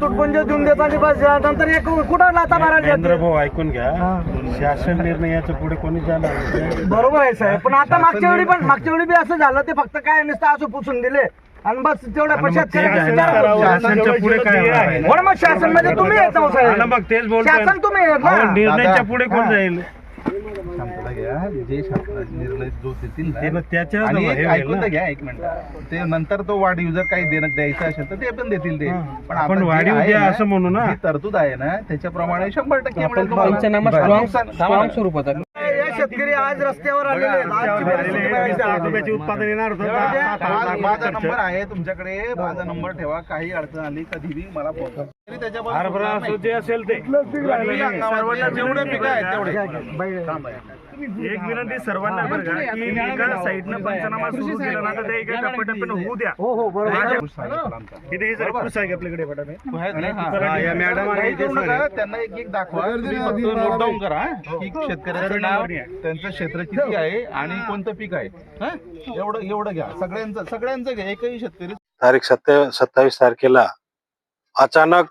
तुटपुंज देऊन देत आणि बस नंतर एक कुठं लाता मारायला? भाऊ ऐकून घ्या. शासन निर्णयाच्या पुढे कोणी जाणार नाही. बरोबर आहे साहेब पण आता मागच्या वेळी पण मागच्या वेळी बी असं झालं ते फक्त काय नुसतं असं पुसून दिले आणि बस तेवढ्या आणि मग पैशात ना. शासनच्या पुढे काय होणार आहे? मग शासन म्हणजे तुम्ही येत नाहो आणि साहेब मग तेच बोलतोय शासन तुम्ही येत अहो, ना निर्णयाच्या पुढे कोण. जाईल शांतता घ्या जे शासनाचे निर्णय जो देतील ना, ते ना त्याच्यावर आणि हे एक होईल ऐकून ना. तर घ्या एक मिनिट ते नंतर तो वाढीव जर काही देणं द्यायचं असेल तर ते पण देतील ते हा. पण आपण जे वाढीव आहे द्या ना, असं म्हणू ना. जी तरतूद आहे ना त्याच्याप्रमाणे शंभर टक्के मिळेल तुम्हाला. पंचनामा बरं. नुकसान- हे शेतकरी आज रस्त्यावर आलेले आहेत बघायची. उत्पादन येणार होतं लाख माझा. नंबर आहे तुमच्याकडे माझा नंबर ठेवा काही अडचण आली कधीही मला फोन करा हरभरा असो जे असेल ते. नाही. अंगावर जेवढे पिकं आहेत तेवढे. एक विनंती सर्वांना बरं का की एका साईडनं पंचनामा सुरू केला ना तर ते एका टप्प्याटप्प्यानं होऊ द्या. हो हो बरोबर. इथे हे जरा खुश आहे आपल्याकडे? हा. हा, मॅडम त्यांना एक एक दाखवा. तुम्ही फक्त नोट डाऊन करा की शेतकऱ्याचं नाव त्यांचं क्षेत्र किती आहे आणि कोणतं पीक आहे? हा? एवढं एवढं घ्या. सगळ्यांचं सगळ्यांचं घ्या. एकही शेतकरी तारीख सत्ता सत्तावीस तारखेला अचानक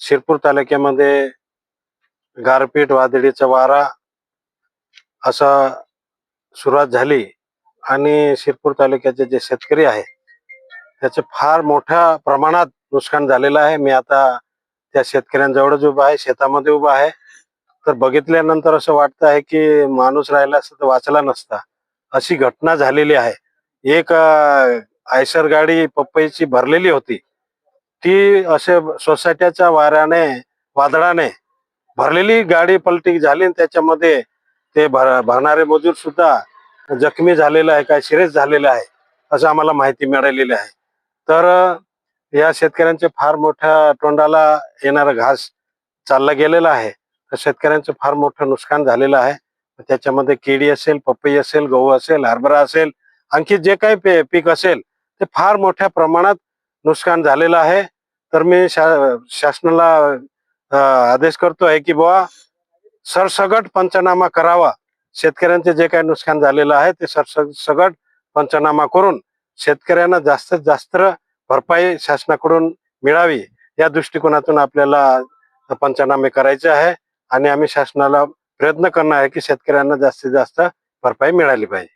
शिरपूर तालुक्यामध्ये गारपीट वादळीचा वारा असा सुरुवात झाली आणि शिरपूर तालुक्याचे जे शेतकरी आहे त्याचे फार मोठ्या प्रमाणात नुकसान झालेलं आहे. मी आता त्या शेतकऱ्यांजवळच उभा आहे शेतामध्ये उभा आहे. तर बघितल्यानंतर असं वाटतं आहे की माणूस राहिला असता तर वाचला नसता. अशी घटना झालेली आहे. एक आयसर गाडी पपईची भरलेली होती. ती असे सोसायट्याच्या वाऱ्याने वादळाने भरलेली गाडी पलटी झाली आणि त्याच्यामध्ये ते भर भरणारे मजूर सुद्धा जखमी झालेला आहे काय शिरेस झालेला आहे असं आम्हाला माहिती मिळालेली आहे. तर या शेतकऱ्यांचे फार मोठ्या तोंडाला येणारा घास चालला गेलेला आहे. तर शेतकऱ्यांचं फार मोठं नुकसान झालेलं आहे. त्याच्यामध्ये केळी असेल पपई असेल गहू असेल हरभरा असेल आणखी जे काही पे- पीक असेल ते फार मोठ्या प्रमाणात नुकसान झालेलं आहे. तर मी शा- शासनाला आदेश करतो आहे की बुवा सरसगट पंचनामा करावा. शेतकऱ्यांचे जे काही नुकसान झालेलं आहे ते सरसगट पंचनामा करून शेतकऱ्यांना जास्तीत जास्त भरपाई शासनाकडून मिळावी. या दृष्टिकोनातून आपल्याला पंचनामे करायचे आहे आणि आम्ही शासनाला प्रयत्न करणार आहे की शेतकऱ्यांना जास्तीत जास्त भरपाई मिळाली पाहिजे.